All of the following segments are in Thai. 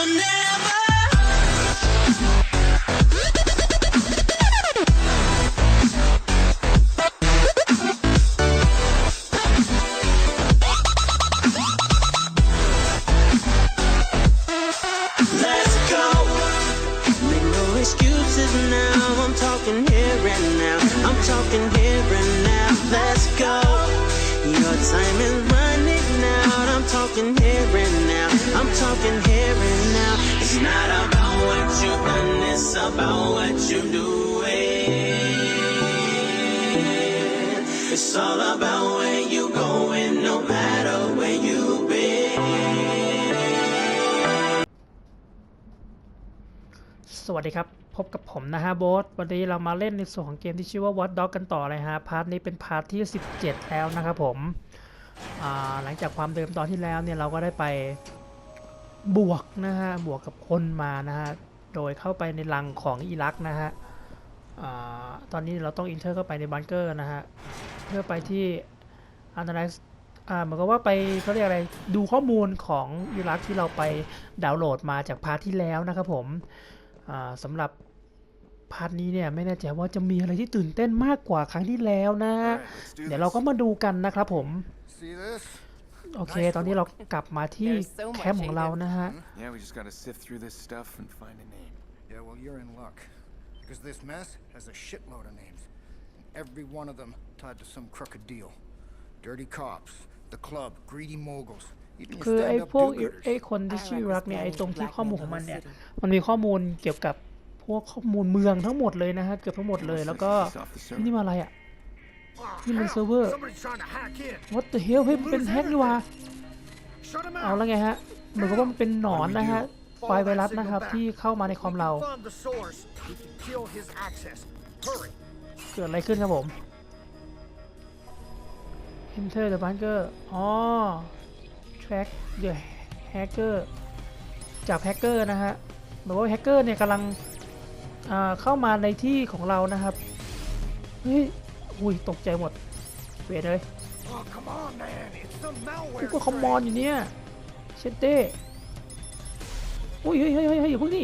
I'll never ผมนะฮะโบ๊ทวันนี้เรามาเล่นในส่วนของเกมที่ชื่อว่า Watch Dog กันต่อเลยฮะ พาร์ทนี้เป็นพาร์ทที่ 17 แล้วนะครับผม หลังจากความเดิมตอนที่แล้วเนี่ยเราก็ได้ไปบวกนะฮะ บวกกับคนมานะฮะ โดยเข้าไปในรังของอิรักนะฮะอตอนนี้เราต้องอินเทอร์เข้าไปในบังเกอร์นะฮะ เพื่อไปที่ Analyze อ่าเหมือนกับว่าไปเขาเรียกอะไร ดูข้อมูลของอิรักที่เราไปดาวน์โหลดมาจากพาร์ทที่แล้วนะครับผมสำหรับ พาร์ทนี้เนี่ยไม่แน่ใจว่าจะมีอะไรที่ตื่นเต้นมากกว่าครั้งที่แล้วนะ let's do เดี๋ยวเราก็มาดูกันนะครับผม See this? โอเค ตอนนี้เรากลับมาที่ There's so much แคมป์ของเรานะฮะ Yeah, we just gotta sift through this stuff and find a name. Yeah, well, you're in luck. Because this mess has a shitload of names. And every one of them tied to some crooked deal. Dirty cops, the club, greedy moguls. even your คือไอ้ stand-up พวก do-gooders. ไอ้คนที่ชื่อรักเนี่ยไอ้ตรงที่ข้อมูลของมันเนี่ย มันมีข้อมูลเกี่ยวกับพว กข้อมูลเมืองทั้งหมดเลยนะฮะเกือบทั้งหมดเลยแล้วก็นี่มาอะไรอะนี่มันเซิร์ฟเวอร์ what the hell เฮ้ยมันเป็นแฮกนี่ว่าเอาแล้วไงฮะเหมือนกับว่ามันเป็นหนอนนะฮะไฟไวรัสนะครับที่เข้ามาในคอมเราเกิดอะไรขึ้นครับผม Enter the bunker อ๋อ track the hacker จับแฮกเกอร์นะฮะแบบว่าแฮกเกอร์เนี่ยกำลัง เข้ามาในที่ของเรานะครับ เฮ้ย อุ้ย ตกใจหมด เวทเลยกูก็คอมมอนอยู่เนี่ย เชดเต้อุ้ย เฮ้ยเฮ้ยเฮ้ยอย่าพิ่งดิ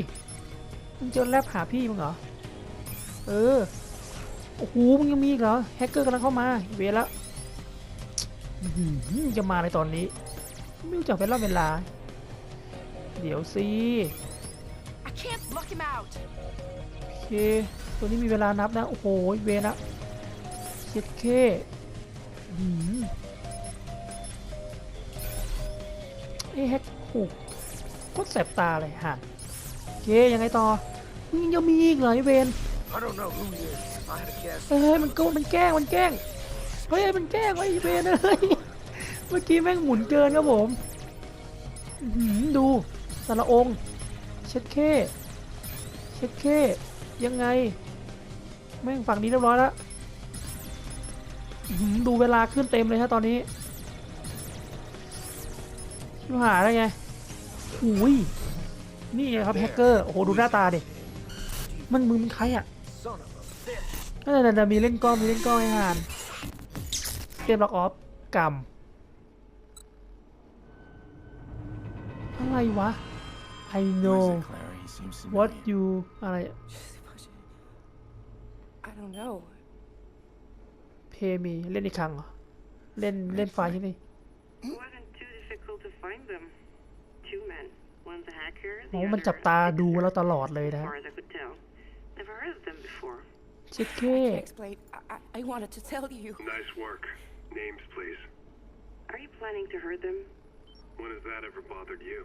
มึงเจอแลบหาพี่มึงเหรอ เออ โอ้โห มึงยังมีอีกเหรอ แฮกเกอร์กำลังเข้ามา เวรละอื้อหือจะมาในตอนนี้ ไม่รู้จักเวลาเวลา เดี๋ยวสิ I can't block him out. โอเค ตัวนี้มีเวลานับนะ โอ้โห เวรละเช็ดเคอื้อหือไอ้แฮกหูโคตรแสบตาเลยฮะโอเคยังไงต่อมึงยังมีอีกเหรอไอ้เวน I don't know who he is. If I had to guess. เฮ้ยมันโกงมันแกล้งมันแกล้งเฮ้ยมันแกล้งไว้ไอ้เวนเอ้ยเมื่อกี้แม่งหมุนเกินครับผมอื้อหือดูแต่ละองค์ เช็ดเคเช็ดเค ยังไง แม่งฝั่งนี้เรียบร้อยแล้วอื้อหือดูเวลาขึ้นเต็มเลยฮะตอนนี้ชิบหายแล้วไงหุยนี่ไงครับแฮกเกอร์ โอ้โห ดูหน้าตาดิ มันมือมันใครอะ Son of a bitch. นั่นๆๆมีเล่นกล้องมีเล่นกล้องให้หานเตรียมล็อกออฟกรรมอะไรวะ I Who is know it, Clara? He seems what familiar. you อะไร I don't know. pay me เล่นอีกครั้งเหรอ เล่นเล่นไฟล์ที่นี่ It wasn't too difficult to find them. Two men. One's a hacker, โอ้ the มัน other จับตา a ดู citizen, แล้วตลอดเลย as นะ far as I could tell. Never heard of them before. เช็ดเค Explain. I, I, I wanted to tell you. Nice work. Names, please. Are you planning to hurt them? When has that ever bothered you?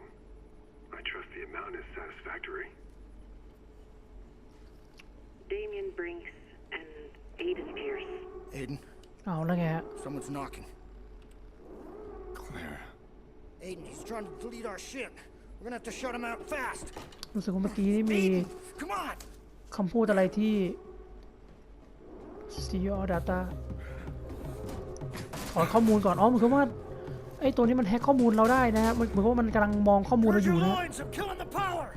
I trust the amount is satisfactory. Damien Brinks And Aiden Pierce. Aiden, เอาแล้วไงฮะ someone's knocking. Clara. Aiden, he's trying to delete our shit. We're gonna have to shut him out fast. รู้สึกว่าเมื่อกี้นี่มี Aiden, come on. คำพูดอะไรที่ see your data ถอนข้อมูลก่อน อ๋อเหมือนกับว่าไอ้ตัวนี้มันแฮกข้อมูลเราได้นะฮะมันเหมือนกับว่ามันกำลังมองข้อมูลเรา Where's อยู่ your นะ loins of killing the power?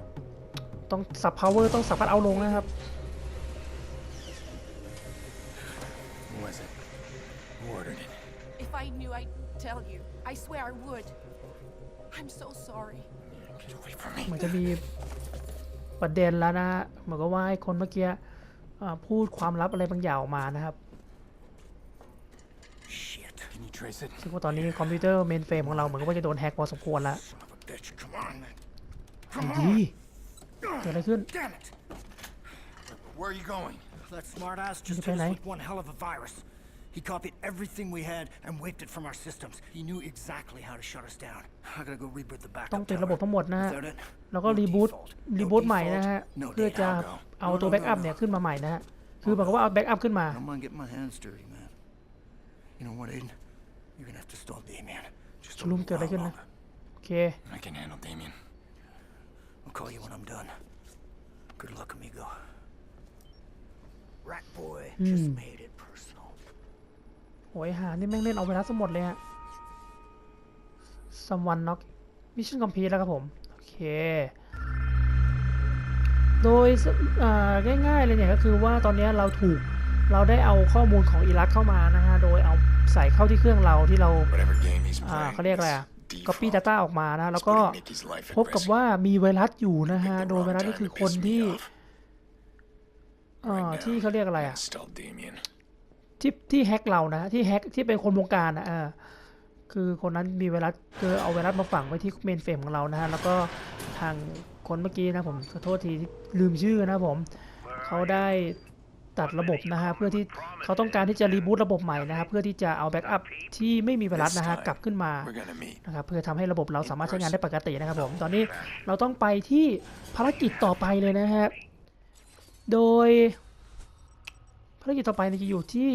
ต้องสับ power ต้องสับพัดเอาลงนะครับ I knew, I'd tell you. I swear I would. I'm so sorry. Get away from me. เหมือนจะมีประเด็นแล้วนะฮะเหมือนกับว่าไอ้คนเมื่อกี้อ่าพูดความลับอะไรบางอย่างออกมานะครับ Shit. Can you trace it? ซึ่งว่าตอนนี้คอมพิวเตอร์เมนเฟรมของเราเหมือนกับว่าจะโดนแฮ็กพอสมควรแล้ว Son of a bitch. Come on, man. ไอ้ดีเกิดอะไรขึ้น Damn it. Where are you going? That smartass just Did you hit us pay with one hell of a virus. He copied everything we had and wiped it from our systems. He knew exactly how to shut us down. I gotta go reboot the backup ต้องติด tower. ระบบทั้งหมดนะฮะ Without it, แล้วก็ no รีบูต default. รี No บูตใหม่ default, นะฮะ no เพื่อจะ data. เอาตัวแบ็กอัพเนี่ยขึ้นมาใหม่นะฮะ คือเหมือนกับว่าเอาแบ็กอัพขึ้นมา I don't mind getting my hands dirty, man. You know what, Aiden? You're gonna have to stall Damien. Just a ชุลุม little เกิดอะไร while ขึ้นนะ longer. โอเค I can handle Damien. I'll call you when I'm done. Good luck, amigo. Rat boy just made it personal. โอ้ยหานี่แม่งเล่นเอาเวลาสมหมดเลยฮะ someone knock mission complete แล้วครับผม โอเค โดยสอ่าง่ายๆเลยเนี่ยก็คือว่าตอนนี้เราถูกเราได้เอาข้อมูลของอิรักเข้ามานะฮะ โดยเอาใส่เข้าที่เครื่องเราที่เรา Whatever game he's อ่า playing. เขาเรียกอะไรอะ is copy default. data ออกมานะ แล้ว It's ก็ putting Nikki's life at พบกับ risk. ว่ามีไวรัสอยู่นะฮะ Picked the โดยไว wrong รัสนี่ time คือ to คน piss me ที่ off. เอ่อ Right ที่ now, เขาเรียกอะไรอะ Install Damien. ที่ที่แฮ็กเรานะที่แฮ็กที่เป็นคนวงการนะคือคนนั้นมีไวรัสคือเอาไวรัสมาฝังไว้ที่เมนเฟรมของเรานะฮะแล้วก็ทางคนเมื่อกี้นะผมขอโทษทีลืมชื่อนะผมเขาได้ตัดระบบนะฮะเพื่อที่เขาต้องการที่จะรีบูตระบบใหม่นะครับเพื่อที่จะเอาแบ็กอัพที่ไม่มีไวรัสนะฮะกลับขึ้นมานะครับเพื่อทำให้ระบบเราสามารถใช้งานได้ปกตินะครับผมตอนนี้เราต้องไปที่ภารกิจต่อไปเลยนะฮะโดย ภารกิจต่อไปเนี่ยจะอยู่ที่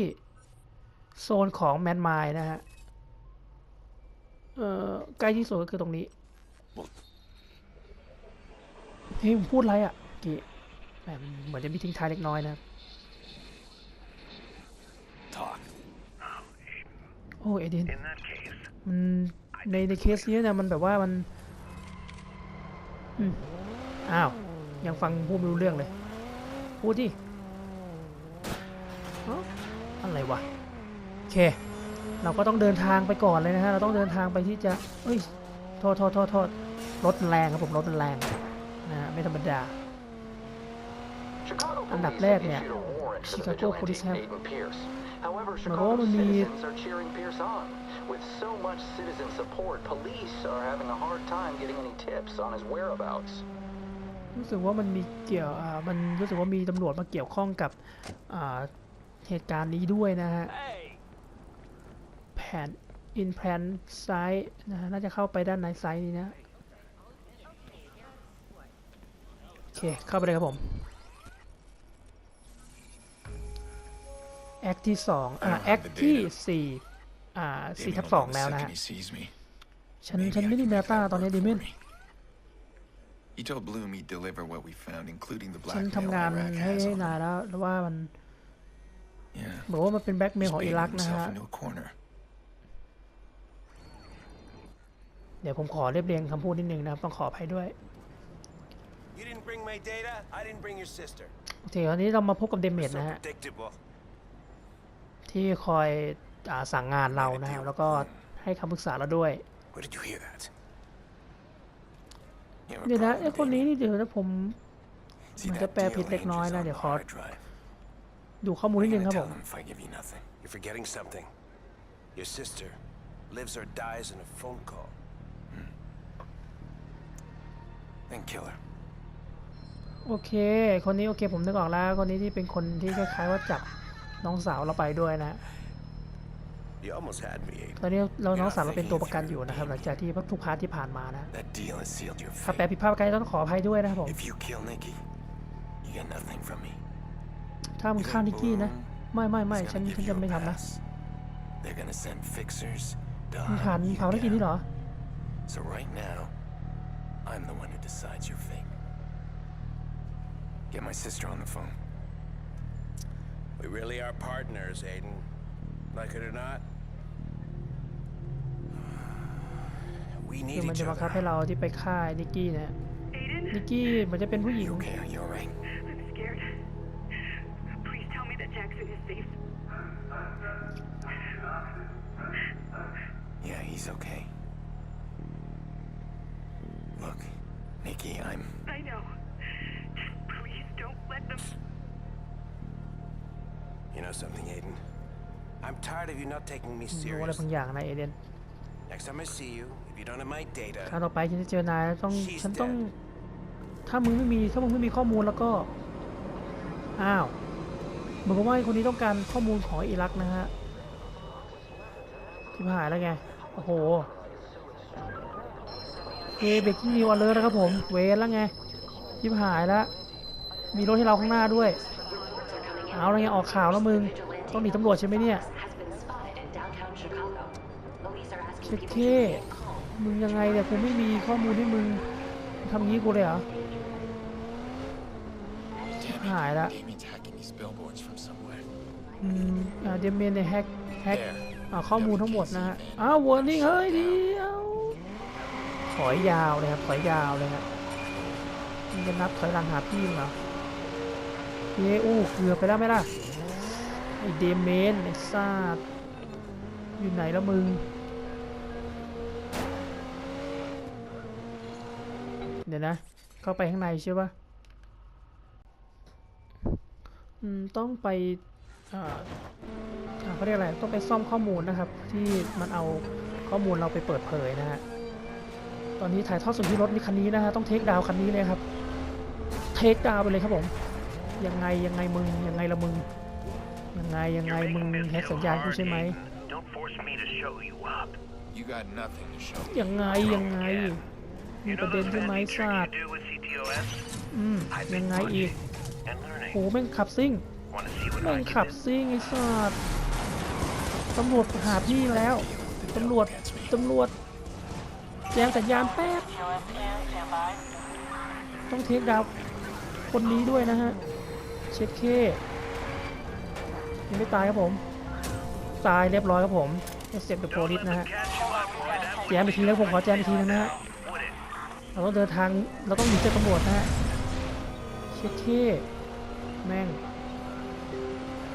โซนของแมนไมล์นะฮะ เอ่อใกล้ที่สุดก็คือตรงนี้เฮ้ยผมพูดอะไรอะกี่แหมเหมือนจะมีทิ้งท้ายเล็กน้อยนะ Talk. โอ้เอเดน In that case, มันในในเคสนี้เนี่ยมันแบบว่ามันอืมอ้าว ยังฟังพูดไม่รู้เรื่องเลย พูดดิเอะไรวะโอเค เราก็ต้องเดินทางไปก่อนเลยนะฮะ เราต้องเดินทางไปที่จะเอ้ย โทษโทษโทษโทษรถแรงครับผมรถมันแรงนะฮะไม่ธรรมดา อันดับแรกเนี่ย Chicago Police have However, เหมือนกับว่ามันมี With so much citizen support, police are having a hard time getting any tips on his whereabouts. รู้สึกว่ามันมีเกี่ยวอ่ามันรู้สึกว่ามีตำรวจมาเกี่ยวข้องกับอ่า เหตุการณ์นี้ด้วยนะฮะ แผน in plan ซ้ายนะฮะ น่าจะเข้าไปด้านในซ้ายนี้นะ โอเค เข้าไปเลยครับผม แอคที่สองอ่า I don't แอ have ค the ที่ data. สี่อ่าสี่ Damien ทับ will สอง know the แล้วนะ second ฮะ he sees me. ฉัน Maybe ฉัน I ไม่ได้ can เม make ตา that ตอนนี้ work ดิ for มิน me. He told Bloom he'd deliver what we found, including the ฉัน blackmail ทำงาน Iraq ให้ has ให้ on นาย him. แล้วแล้วว่ามัน Yeah. บอกว่ามันเป็นแบ็กเมล He's ของอิ baiting รักนะ himself ฮะ into a corner. เดี๋ยวผมขอเรียบเรียงคำพูดนิดนึงนะครับ ต้องขออภัยด้วย You didn't bring my data, I didn't bring your sister. โอเคตอนนี้เรามาพบกับเดเมจ So นะฮะ predictable. ที่คอยอาสั่งงานเรานะครับแล้วก็ให้คำปรึกษาเราด้วย Where did you hear that? You have a เดี๋ยวนะ problem, ไอ้คนนี้ Damien? นี่เดี๋ยวนะผม See มัน that จะแปล deal ผิดเล็กน้อย Angel's นะ on เดี๋ยว the ขอ hard drive? ดูข้อมูล What นิ are ด you นึงครับ gonna ผม tell him if I give you nothing? You're forgetting something. Your sister lives or dies in a phone call. Then kill her. โอเค คนนี้โอเคผมนึกออกแล้ว คนนี้ที่เป็นคนที่คล้ายๆว่าจับน้องสาวเราไปด้วยนะ You almost had me, Aiden. ตอนนี้เราน้องสาวเราเป็นตัวประกันอยู่นะครับ หลังจากที่ทุกพาร์ทที่ผ่านมานะ That deal has sealed your ถ้าแปล fate. ผิดพลาดไปต้องขออภัยด้วยนะครับผม If you kill Nikki, you get nothing from me. ถ้ามึง You ฆ่า think นิกกี้นะ Bloom ไม่ไม่ไม่ is ฉัน gonna ฉัน give จะ you ไม่ a ทำนะ pass? They're gonna send fixers to มึงผ่าน hunt you ภารกิจนี้เหรอ down. So right now, I'm the one who decides your fate. Get my sister on the phone. We really are partners, Aiden. Like it or not. We คือ need มัน each จะบังคับให้ other. เราที่ไปฆ่านิกกี้นะ Aiden, นิกกี้เหมันจะเป็นผู้หญิง You okay? Are you he's okay. Look, Nikki, I'm. I know. Just please don't let them. You know something, Aiden? I'm tired of you not taking me รู้อะไร serious. บางอย่างนะเอเดน Next time I see you, if you don't have my ครั้ง data, ต่อไปฉันจะเจอนายต้องฉันต้อง ถ้ามึงไม่มีถ้ามึงไม่มีข้อมูลแล้วก็ อ้าวเหมือนกับว่าไอ้คนนี้ต้องการข้อมูลของอิรักนะฮะที่หายแล้วไงโอ้โหเอเบกกิ้งนิวอเลอร์นะครับผมเวรแล้วไงยิบหายแล้ว มีรถให้เราข้างหน้าด้วย เอาแล้วไงออกข่าวแล้วมึง ต้องหนีตำรวจใช่ไหมเนี่ยเช็ดเคมึงยังไงเนี่ยกูไม่มีข้อมูลให้มึงทำงี้กูเลยเหรอหายและ Damien's hacking these billboards from somewhere. อืมอ่าเดเมนในแฮกแฮก ข้อมูลทั้งหมดนะฮะ อ้าววอร์นิ่งเฮ้ยเดียวถอยยาวเลยครับถอยยาวเลยครับมึงจะนับถอยหลังหาพี่เหรอเย้อู้เกือบไปแล้วไหมล่ะ ไอเดเมนไอซาดอยู่ไหนแล้วมึง เดี๋ยวนะ เข้าไปข้างในใช่ปะอืม ต้องไปอ่า เขาเรียกอะไรต้องไปซ่อมข้อมูลนะครับ ที่มันเอาข้อมูลเราไปเปิดเผยนะฮะตอนนี้ถ่ายทอดสดที่รถนี่คันนี้นะฮะต้องเทคดาวน์คันนี้เลยครับเทคดาวน์ไปเลยครับผมยังไงยังไงมึงยังไงละมึงยังไงยังไงมึงแฮกสัญญาณกูใช่ไหม Don't force me to show you up. You got nothing to show. ยังไงยังไงมีประเด็นใช่ไหมศาสตร์ do with CTOS? อืมยังไงอีก And learning. โหแม่งขับซิ่ง Want to see what แม่ง I ขับ can do? ซิ่งไอ้สัสตำรวจหาพี่แล้วตำรวจตำรวจแจ้งสัญญาณแป๊บต้องเทคดาวคนนี้ด้วยนะฮะเช็ดเคยังไม่ตายครับผม ตายเรียบร้อยครับผมเสร็จเดอะโพลิสนะฮะแจมอีกทีแล้วผมขอแจมอีกทีนึงนะฮะเราต้องเดินทางเราต้องหนีจากตำรวจนะฮะเช็ดเคแม่ง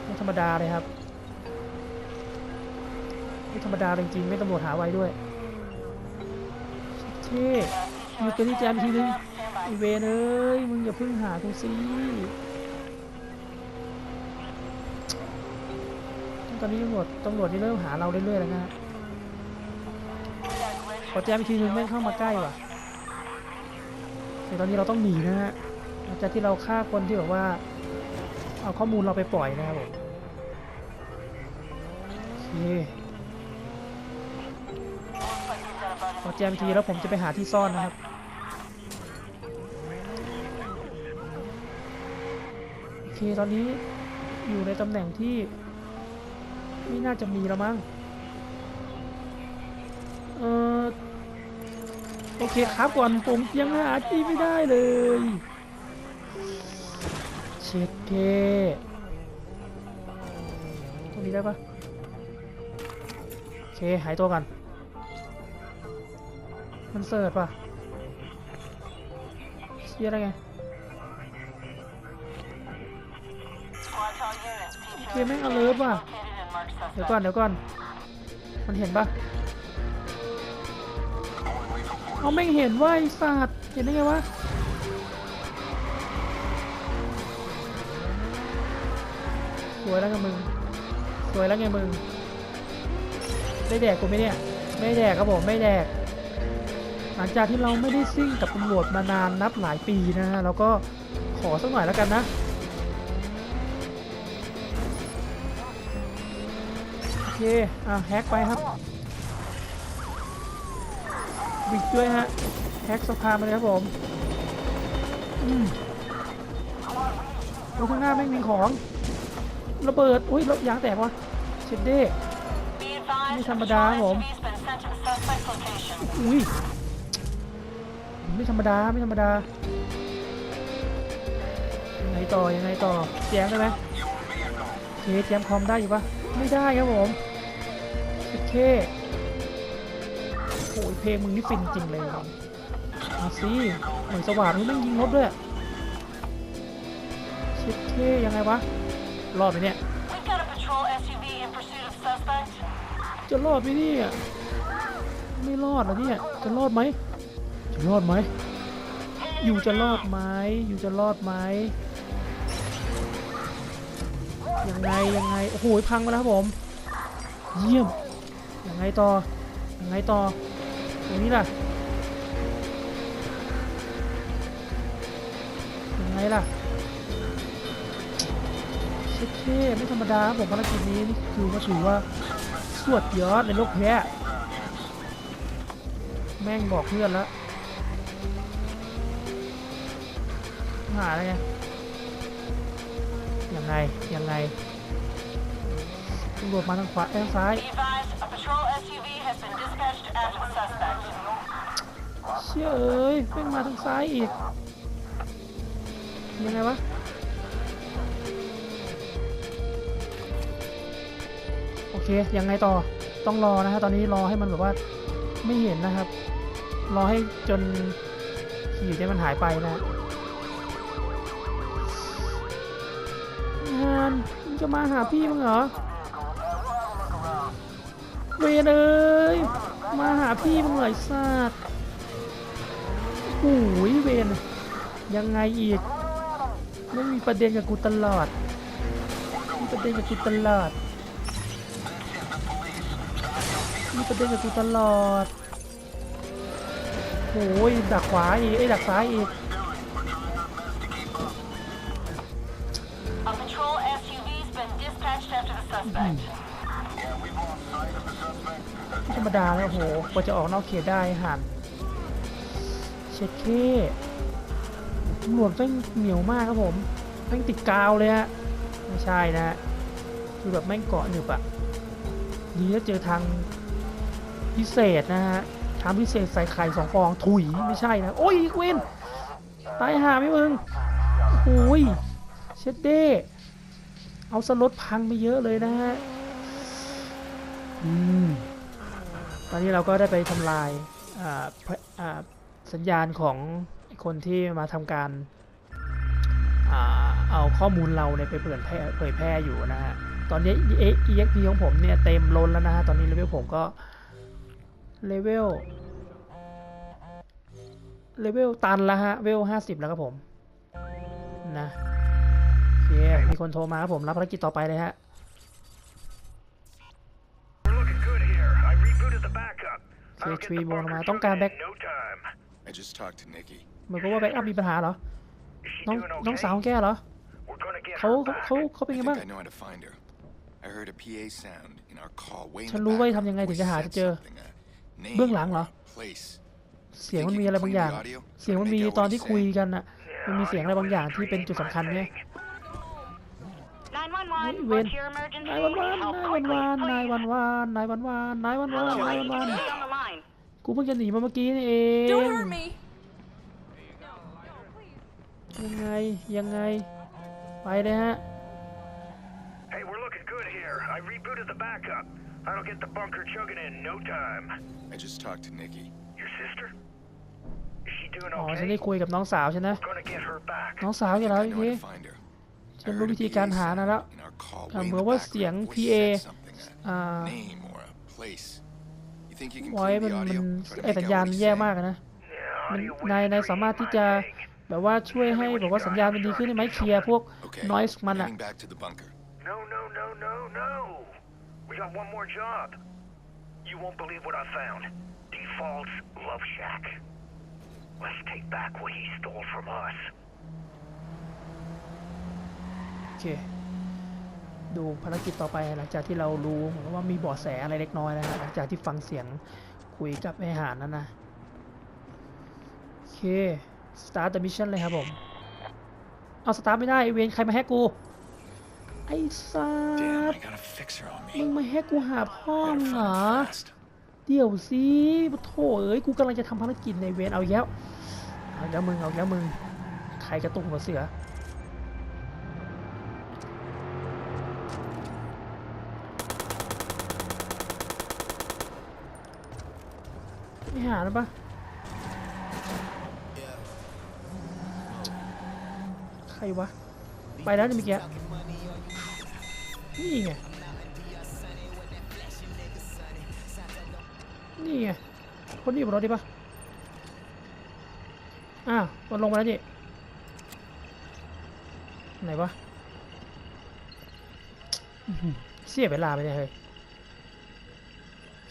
ไม่ธรรมดาเลยครับ ไม่ธรรมดาจริงๆไม่ตำรวจหาไว้ด้วยเท่อยู่กันที่แจมทีนึงไอเวนเอ้ยมึงอย่าเพิ่งหากูสิตอนนี้ตำรวจตำรวจนี่เริ่มหาเราเรื่อยๆแล้วนะฮะขอแจมทีนึงแม่งเข้ามาใกล้ว่ะแต่ตอนนี้เราต้องหนีนะฮะหลังจากที่เราฆ่าคนที่แบบว่า เอาข้อมูลเราไปปล่อยนะครับผมโอเค พอแจมทีแล้วผมจะไปหาที่ซ่อนนะครับโอเคตอนนี้อยู่ในตำแหน่งที่ ไม่น่าจะมีแล้วมั้งเออโอเคครับก่อนผมยังหาที่ไม่ได้เลยเช็ดเกตรงนี้ได้ปะโอเคหายตัวกัน มันเสิร์ฟป่ะเชียอะไรไงโอเคแม่งอเลิร์ป่ะ เดี๋ยวก่อนเดี๋ยวก่อน มันเห็นปะเอาแม่เห็นว่าไอ้สัตว์เห็นได้ไงวะสวยแล้วไงมึงสวยแล้วไงมึง ได้แดกกูไหมเนี่ย ไม่แดกครับผม ไม่แดก ลังจากที่เราไม่ได้ซิ่งกับตำรวจมานานนับหลายปีนะฮะเราก็ขอสักหน่อยแล้วกันนะโอเคอะแฮกไปครับบิดด้วยฮะแฮกสะพานมาเลยครับผมอืมรถข้างหน้าไม่งมีของระเบิดอุ้ยรถยางแตกวะเช็ดเด้ไม่ธรรมดาครับผมอุ้ย ไม่ธรรมดาไม่ธรรมดายังไงต่อยังไงต่อแจมได้ไหมโอเคแจมคอมได้อยู่ปะไม่ได้ครับผมโอเคโอ้ยเพลงมึงนี่ฟินจริงเลยว่ะมาสิเหมือนสว่างนี่แม่ยิงรถด้วยเช็ดเคยังไงวะรอดไหมเนี่ยจะรอดไหมเนี่ยไม่รอดหรอเนี่ยจะรอดไหม รอดไหมอยู่จะรอดไหมอยู่จะรอดไหมยังไงยังไงโอ้โหพังไปแล้วครับผม เยี่ยมยังไงต่อยังไงต่อตรงนี้ล่ะยังไงล่ะเช็ดเท่ไม่ธรรมดาครับผมภารกิจนี้นี่คือว่าถือว่าสวดยอดในโลกแพ้แม่งบอกเพื่อนแล้ว หาอะไรไงยังไง ยังไงตำรวจมาทางขวาเอ้ยทางซ้าย เชี่ยเอ้ยแม่งมาทางซ้ายอีก ยังไงวะโอเค ยังไงต่อ ต้องรอนะฮะ ตอนนี้รอให้มันแบบว่าไม่เห็นนะครับ รอให้จนขีดเนี่ยมันหายไปนะ งจะมาหาพี่มึงเหรอเวรเอ้ยมาหาพี่มึงเหรอไอ้สัตว์โอ้ยเวรยังไงอีก ไม่มีประเด็นกับกูตลอด มีประเด็นกับกูตลอด มีประเด็นกับกูตลอดโอ้ยดักขวาอีกไอ้ดักซ้ายอีก ดาแล้วโหกว่าจะออกนอกเขตได้หันเช็ดเคตำรวจแม่งเหนียวมากครับผมแม่งติดกาวเลยฮะไม่ใช่นะฮะคือแบบแม่งเกาะหนึบอะดีแล้วเจอทางพิเศษนะฮะทางพิเศษใส่ไข่สองฟองถุยไม่ใช่นะ โอ้ยอีกเวนตายหาไหมมึงโอ้ยเช็ดเด้เอาสลดพังไปเยอะเลยนะฮะอืม อนนี้เราก็ได้ไปทำลายสัญญาณของคนที่มาทำการอเอาข้อมูลเราเนี่ยไปเผยแพร่เผยแพร่อยู่นะฮะ ตอนนี้ EXP ของผมเนี่ยเต็มล้นแล้วนะฮะ ตอนนี้เลเวลผมก็เลเวลเลเวลตันแล้วฮะ เวลห้าสิบแล้วครับผม นะโอเคมีคนโทรมาครับผม รับภารกิจต่อไปเลยฮะ backup. I'll get the bunker มาต้องการแบ็ค No time. I just talked to Nikki. เหมือนกับว่าแบ็กอัพมีปัญหาเหรอ Is she น้อง doing น้องสาว okay? แกเหรอ We're gonna get เขา her เขา back. เขาเขาเป็น I ไง think บ้าง I know how to find her. I heard a PA sound in our call way in ฉัน the รู้ว่า background. ทำยังไงถึง We จะหา said เจอ something, a name เบื้องหลังเหรอ or a place. เสียงมันมีอะไรบางอย่าง เสียงมันมีตอนที่คุยกันอะมันมีเสียงอะไรบางอย่างที่เป็นจุดสำคัญเนี่ย 911, Win. what's your emergency? นายวันวาน Help นายวัน quickly, วานนาย please. วันวานนายวันวานนายวันวานนายวันวาน Stay on the line. กูเพิ่งจะหนีมาเมื่อกี้นี่เอง Don't hurt me. ยังไงยังไงไปเลยฮะ Hey, we're looking good here. I rebooted the backup. I'll get the bunker chugging in no time. I just talked to Nikki. Your sister? Is she doing อ๋อฉันได้ okay? คุยกับน้องสาวฉันนะ Gonna get her back. น้องสาวอยู่แล้ว I โอ know เค how to find her. ฉันรู้วิธีการหานะแล้ว In our call อ่า way in เหมือน the ว่าเสียง background, PA voice said something, a อ่า ไว้ clear มัน the มัน audio? Try to ไอ make สัญ out ญาณ what he's แย่ saying. มากอะนะ Yeah, มัน audio นาย whisper นายสามารถที่จะ anything. แบบว่าช่วยให้แบบว่าสัญญาณมันดีขึ้นได้ไหมเคลียร์พวก Okay, noise มันอะ heading back to the bunker. No, no, no, no, no. We got one more job. You won't believe what I found. Default's Love Shack. Let's take back what he stole from us. โอเค ดูภารกิจต่อไปหลังจากที่เรารู้เหมือนว่ามีเบาะแสอะไรเล็กน้อยนะฮะหลังจากที่ฟังเสียงคุยกับไอหานนั่นนะโอเค start the mission เลยครับผม เอาสตาร์ทไม่ได้ไอเวนใครมาแฮกกู ไอ้สัต Damn, ว์ I got a fixer on มึง me. มาแฮกกูหาพ่อ Better มึงเหร find อ him fast. เดี๋ยวสิปะโถเอ้ย กูกำลังจะทำภารกิจในเวนเอาอีกแล้ว เอาอีกแล้วมึง เอาอีกแล้วมึง ใครกระตุกหัวเสือ ไม่หาแล้วปะใครวะ ไปแล้วนี่เมื่อกี้นี่ไง นี่ไง คนนี้อยู่บนรถดิปะอ้าวมันลงมาแล้วนี่ไหนวะเสียเวลาไปเนี่ยเฮ้ย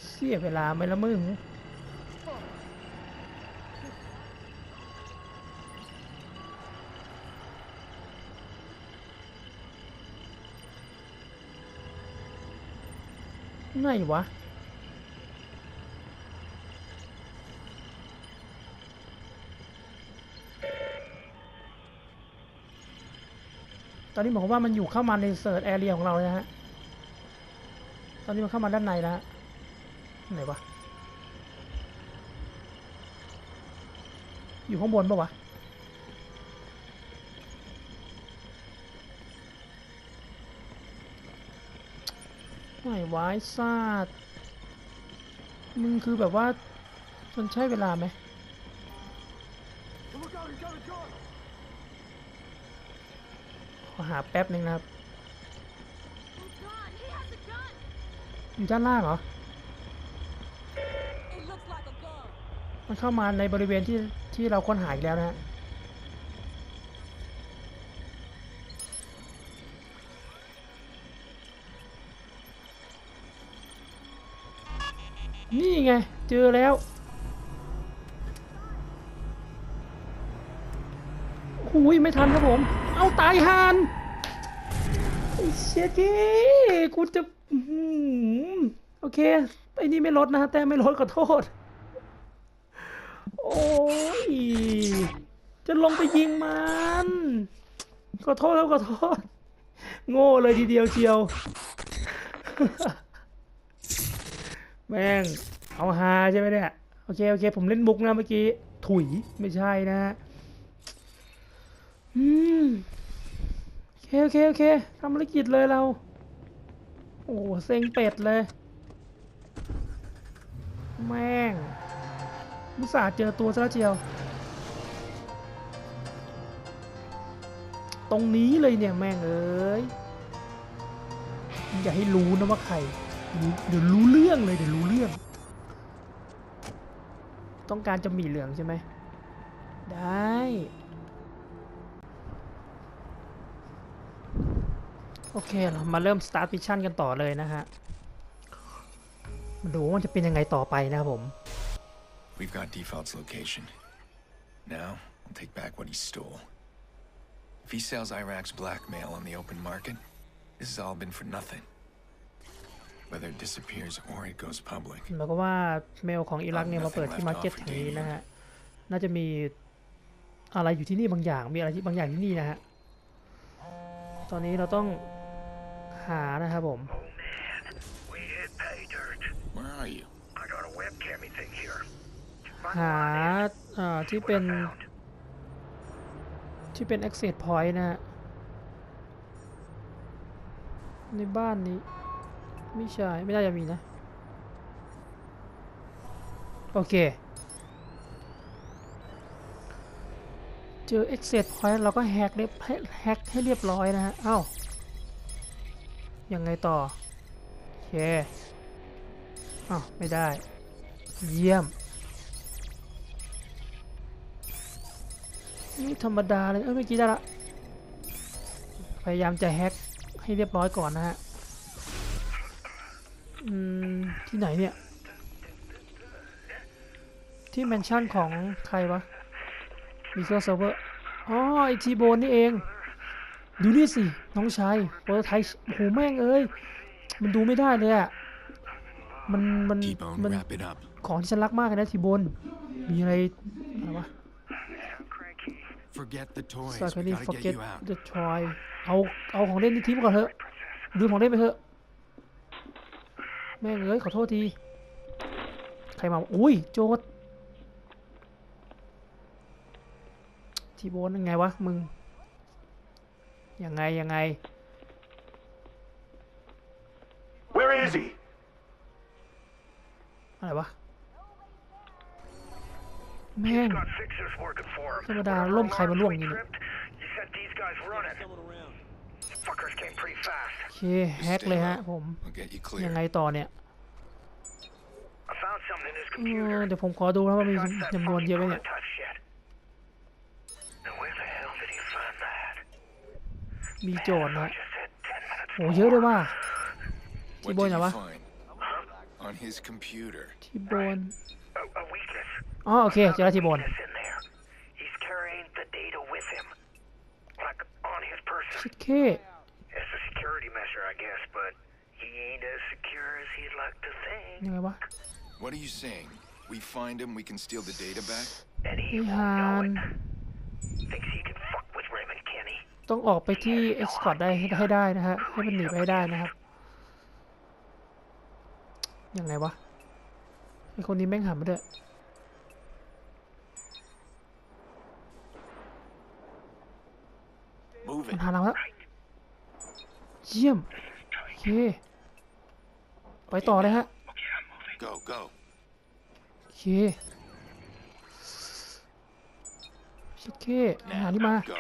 เสียเวลาไหมละมึง ไหนวะ ตอนนี้บอกว่ามันอยู่เข้ามาในเซิร์ชแอเรียของเราเลยนะฮะ ตอนนี้มันเข้ามาด้านในแล้วไหนวะ อยู่ข้างบนปะวะ ไหนวะไอ้ซาดมึงคือแบบว่ามันใช้เวลาไหมขอหาแป๊บนึงนะครับอยู่ด้านล่างเหรอ มันเข้ามาในบริเวณที่ที่เราค้นหาอีกแล้วนะฮะ นี่ไง เจอแล้วหุยไม่ทันครับผม เอาตายหานเชียเก้กูจะโอเค ไอ้นี่ไม่ลดนะแต่ไม่ลดขอโทษ โอ้ย จะลงไปยิงมันขอโทษแล้วขอโทษ โง่เลยทีเดียวเชียว แม่งเอาฮาใช่ไหมเนี่ยโอเคโอเค ผมเล่นมุกนะเมื่อกี้ถุยไม่ใช่นะฮะอืมโอเคโอเคโอเคทำภารกิจเลยเรา โอ้เซ็งเป็ดเลย แม่งมุสาเจอตัวซะแล้วเจียว ตรงนี้เลยเนี่ยแม่งเอ้ยอย่าให้รู้นะว่าใคร เดี๋ยวรู้เรื่องเลยเดี๋ยวรู้เรื่อง ต้องการจะหมีเหลืองใช่ไหม ได้ โอเคเรามาเริ่ม start mission กันต่อเลยนะฮะมาดูว่ามันจะเป็นยังไงต่อไปนะครับผม We've got Default's location. Now, we'll take back what he stole. If he sells Iraq's blackmail on the open market, this has all been for nothing. Whether it disappears or it goes public. หมายความว่าเมลของอิรักเนี่ยมาเปิดที่มาร์เก็ตแห่งนี้นะฮะ น่าจะมีอะไรอยู่ที่นี่บางอย่าง มีอะไรที่บางอย่างที่นี่นะฮะ ตอนนี้เราต้องหานะครับผม We hit pay dirt. Where are you? I got a webcammy thing here. หาเอ่อที่เป็น Found. ที่เป็น access point นะฮะ ในบ้านนี้ ไม่ใช่ ไม่น่าจะมีนะ โอเค เจอ access point เราก็แฮกเรียบแฮกให้เรียบร้อยนะฮะ เอ้า ยังไงต่อ โอเคอ้าไม่ได้ เยี่ยม นี่ธรรมดาเลย เอ้ยเมื่อกี้ได้ละ พยายามจะแฮกให้เรียบร้อยก่อนนะฮะ ที่ไหนเนี่ย ที่แมนชั่นของใครวะมีเซอร์เซิร์ฟเวอร์อ๋อไอทีโบนนี่เอง ดูนี่สิ น้องชายโปรไทป์โอ้โหแม่งเอ้ย มันดูไม่ได้เลยอะมันมัน T-Bone, มัน wrap it up. ของที่ฉันรักมากเลยนะทีโบน มีอะไรอะไรวะ Forget the toys. ซาคา We นี่ gotta forget get you out. the toy เอาเอาของเล่นนี่ทิ้งก่อนเถอะลืมของเล่นไปเถอะ แม่งเอ้ยขอโทษที ใครมา อุ้ยโจดทีโบนยังไงวะ มึง ยังไง ยังไง Where is he? อะไรวะ แม่ง Got fixers working for him. ธรรมดา Whenever ล่มใครมาล่วงอย่าง we นี้เนี่ย โอเคแฮกเลยฮะผมยังไงต่อเนี่ยเดี๋ยวผมขอดูนะว่ามีจำนวนเยอะไหมเนี่ยมีโจทย์นะโหเยอะด้วยว่าที่บนเหรอวะที่บนอ๋อโอเคเจอแล้วที่บนโอเค ain't as secure as he'd like to think. ยังไงวะ What are you saying? We find him, we can steal the data back? And ไอ้ he ฮา won't น know it. Thinks he can fuck with Raymond Kenny. ต้องออกไปที่ Escort ได้ให้ให้ได้นะฮะ ให้มันหนีไปให้ได้นะครับ ยังไงวะไอคนนี้แม่งหันมาด้วย Move มั it. นหาเราแล้ว เยี่ยมโอเค ไปต่อเลยฮะ Go, go. โอเคชิคเคหานี่มา Go.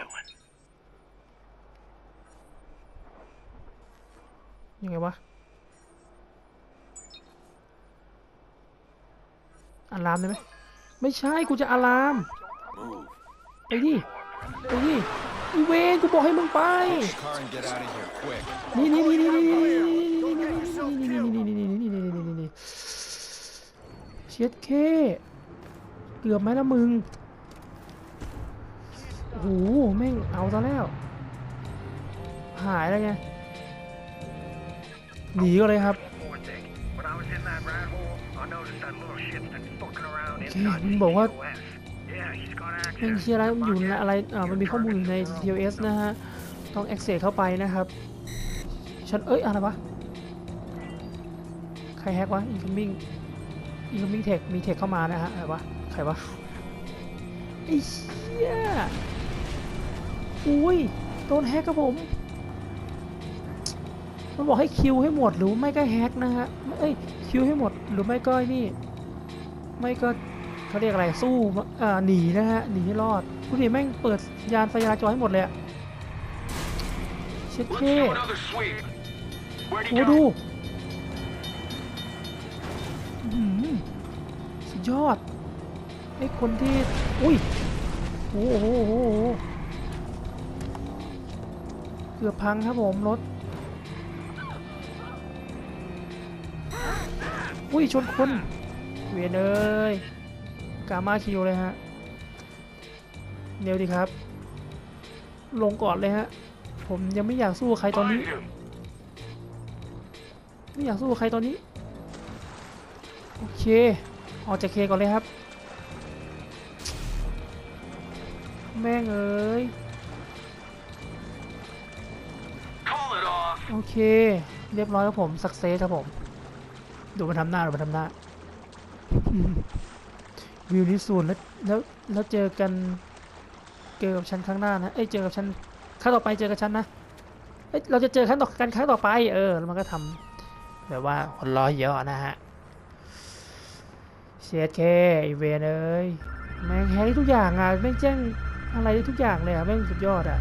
ยังไงวะอะลามได้ไหมไม่ใช่กูจะอะลาม Move. ไปดิไปดิอีเวนกูบอกให้มึงไป Car and get out of here, quick. นี่นี่นี่นี่นี่ นี่นี่นี่นี่นี่นี่นี่นี่นี่นี่นี่นี่เช็ดเคเกือบไหมละมึงโอ้โหแม่งเอาซะแล้ว หายแล้วไงหนีก็เลยครับโอเคมันบอกว่า TOS. Yeah, he's got แม่ง access. เชียร์อะไรอยู่ในอะไรอ่ามันมีข้อมูลอยู่ใน TOS นะฮะ ต้อง access เข้าไปนะครับ ฉัน เอ้ย อะไรวะ ครแฮกวะ incoming incoming tech มี tech เข้ามานะฮะอะไรวะใครวะไอ้เชี่ยอุ้ยโดนแฮกครับผม มันบอกให้คิวให้หมดหรือไม่ก็แฮกนะฮะเอ้ยคิวให้หมดหรือไม่ก็ไอ้นี่ไม่ก็เขาเรียกอะไรสู้อ่าหนีนะฮะหนีให้รอดผู้ดีแม่งเปิดยานไฟจราจรให้หมดเลยอะเช็ดเท่โอ้ดูอื้อหือสุด ยอดไอ้คนที่ อุ้ย โอ้โหเกือบพังครับผมรถ อุ้ย ชนคนเวียนเอ้ยกามาคิวเลยฮะเดี๋ยวดีครับ ลงก่อนเลยฮะ ผมยังไม่อยากสู้ใครตอนนี้ ไม่อยากสู้ใครตอนนี้ โอเค ออกจากเคก่อนเลยครับ แม่งเอ้ยโอเค เรียบร้อยครับผมสักเซสครับผม ดูมันทำหน้าดูมันทำหน้า วิวนี้สูนแล้วแล้วแล้วเจอกันเจอกับฉันครั้งหน้านะ เอ้ยเจอกับฉันครั้งต่อไปเจอกับฉันนะ เอ้ยเราจะเจอครั้งต่อกันครั้งต่อไป เออแล้วมันก็ทำแบบว่าคนรอเยอะนะฮะเชี ยเคไอเวนเอ้ยแม่งแฮกทุกอย่างอะแม่งแจ้งอะไรได้ทุกอย่างเลยอะแม่งสุดยอดอะ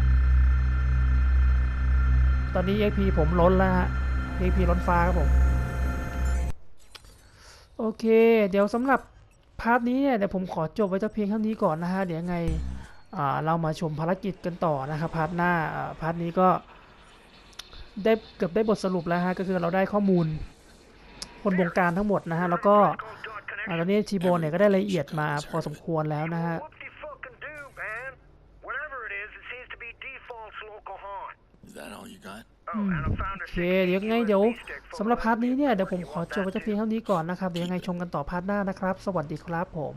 ตอนนี้ XP ผมล้นแล้วฮะ XP ล้นฟ้าครับผม โอเค เดี๋ยวสำหรับพาร์ทนี้เนี่ยเดี๋ยวผมขอจบไว้แต่เพียงเท่านี้ก่อนนะฮะ เดี๋ยวไงอ่าเรามาชมภารกิจกันต่อนะครับพาร์ทหน้าพาร์ทนี้ก็ได้เกือบได้บทสรุปแล้วฮะก็คือเราได้ข้อมูลคนบงการทั้งหมดนะฮะแล้วก็ ตอนนี้ทีโบนเนี่ยก็ได้ละเอียดมาพอสมควรแล้วนะฮะ Whoopsie fucking do, man. Whatever it is, it seems to be default's local haunt. Is that all you got? Oh, and I found โอ a เคเดี๋ยวยังไงเดี๋ยวสำหรับพาร์ทนี้เนี่ยเดี๋ยวผมขอจบไว้แต่เพียงเท่านี้ก่อนนะครับเดี๋ยวยังไงชมกันต่อพาร์ทหน้านะครับ สวัสดีครับผม